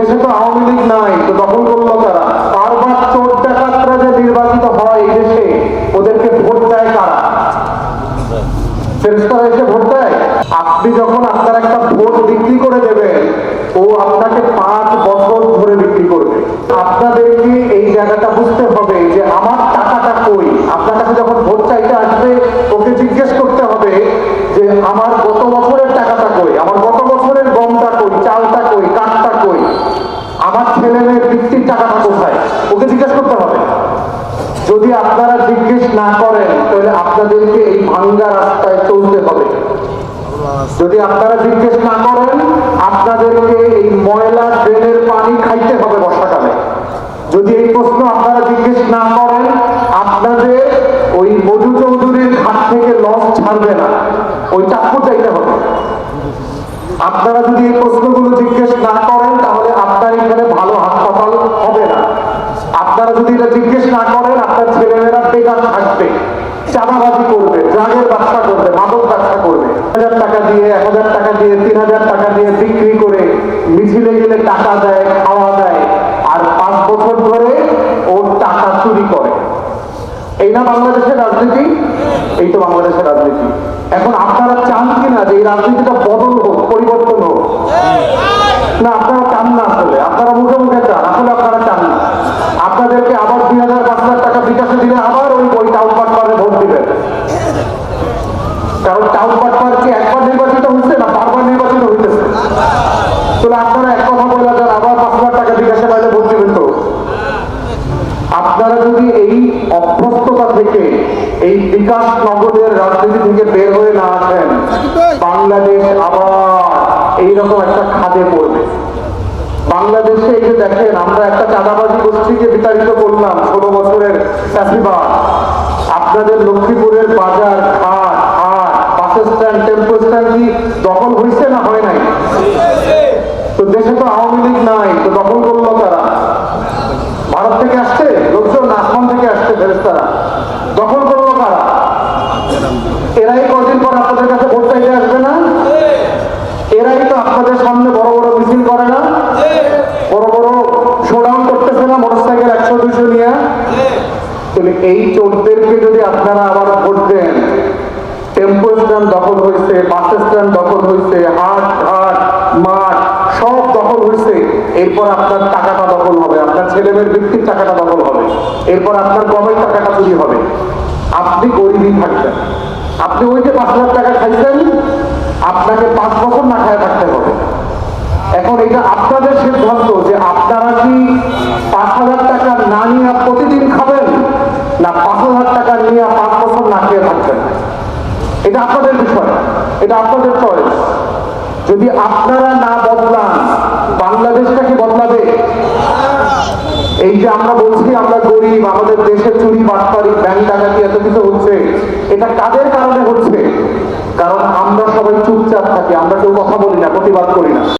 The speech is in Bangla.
দেশে তো আওয়ামী লীগ নাই, তো দখল করল তারা বারবার চোর ডাকাতরা যে নির্বাচিত হয় এই দেশে, ওদেরকে ভোট দেয় কারা? ফেরেশতারা এসে ভোট দেয়? আপনি যখন আপনার ওকে জিজ্ঞেস করতে হবে। যদি আপনারা জিজ্ঞেস না করেন, তাহলে আপনাদেরকে এই ভাঙ্গা রাস্তায় চলতে হবে। যদি আপনারা জিজ্ঞেস না করেন, আপনাদেরকে এই ময়লা ড্রেনের পানি খাইতে হবে বর্ষাকালে। যদি এই প্রশ্ন আপনারা জিজ্ঞেস না করেন, আপনাদের ওই মধু চৌধুরীর ঘাট থেকে লস ছাড়বে না। ওই চাকু চাইতে হবে। আপনারা যদি এই প্রশ্নগুলো জিজ্ঞেস না করেন তাহলে আপনার এখানে ভালো হাসপাতাল হবে না আপনারা যদি এটা জিজ্ঞেস না করেন আপনার বেকার থাকবে, চাঁদাবাজি করবে, ড্রাগের ব্যবসা করবে, মাদক ব্যবসা করবে। হাজার টাকা দিয়ে, এক হাজার টাকা দিয়ে, তিন হাজার টাকা দিয়ে বিক্রি করে মিছিলে গেলে টাকা দেয়, খাওয়া দেয়, আর পাঁচ বছর ধরে ওর টাকা চুরি করে। এই না বাংলাদেশের রাজনীতি? এই তো বাংলাদেশের রাজনীতি। এখন আপনারা চান কিনা যে এই রাজনীতিটা বদল হোক, পরিবর্তন হোক? না, আপনারা চান না আসলে। আপনারা মুখে মুখে চান। আসলে কারণ টাউন পাটপার কি একবার নির্বাচিত না বারবার নির্বাচিত হইতেছে। তাহলে আপনারা এক কথা বলে যান আবার পাঁচ হাজার টাকা বিকাশে আপনারা যদি এই অভ্যস্ততা থেকে, এই বিকাশ নগরের রাজনীতি থেকে বের হয়ে না আসেন, বাংলাদেশ আবার এইরকম একটা খাদে পড়বে। বাংলাদেশে এই যে দেখেন, আমরা একটা চাঁদাবাজি গোষ্ঠীকে বিতাড়িত করলাম ষোলো বছরের চাষিবাদ। আপনাদের লক্ষ্মীপুরের বাজার বাস স্ট্যান্ড, টেম্পো স্ট্যান্ড কি দখল হয়েছে না হয় নাই? তো দেশে তো আওয়ামী লীগ নাই, তো দখল করল তারা ভারত থেকে আসছে? লোকজন আসমান থেকে আসছে ফেরেস্তারা দখল করল কারা? এরাই কদিন পর আপনাদের কাছে ভোট চাইতে আসবে না? এরাই তো আপনাদের সামনে বড় বড় মিছিল করে না? বড় বড় শোডাউন করতেছে না, মোটরসাইকেল একশো, দুশো নিয়ে? এই চোরদেরকে যদি আপনারা আবার ভোট দেন টেম্পো স্ট্যান্ড দখল হয়েছে বাস স্ট্যান্ড দখল হয়েছে হাট ঘাট মাঠ হয়েছে এরপর আপনার টাকাটা দখল হবে, আপনার ছেলেমেয়ের বৃত্তির টাকাটা দখল হবে, এরপর আপনার গমের টাকাটা চুরি হবে। আপনি গরিবই থাকবেন। আপনি ওই যে পাঁচ হাজার টাকা খাইছেন, আপনাকে পাঁচ বছর না খায় থাকতে হবে। এখন এটা আপনাদের সিদ্ধান্ত যে আপনারা কি পাঁচ হাজার টাকা না নিয়ে প্রতিদিন খাবেন, না পাঁচ হাজার টাকা নিয়ে পাঁচ বছর না খেয়ে থাকবেন? এটা আপনাদের বিষয়, এটা আপনাদের চয়েস যদি আপনারা না বদলান বাংলাদেশটা কি বদলাবে এই যে আমরা বলছি আমরা গরিব, আমাদের দেশে চুরি, বাটপারি, ব্যাংক ডাকাতি এত কিছু হচ্ছে, এটা কাদের কারণে হচ্ছে? কারণ আমরা সবাই চুপচাপ থাকি, আমরা কেউ কথা বলি না, প্রতিবাদ করি না।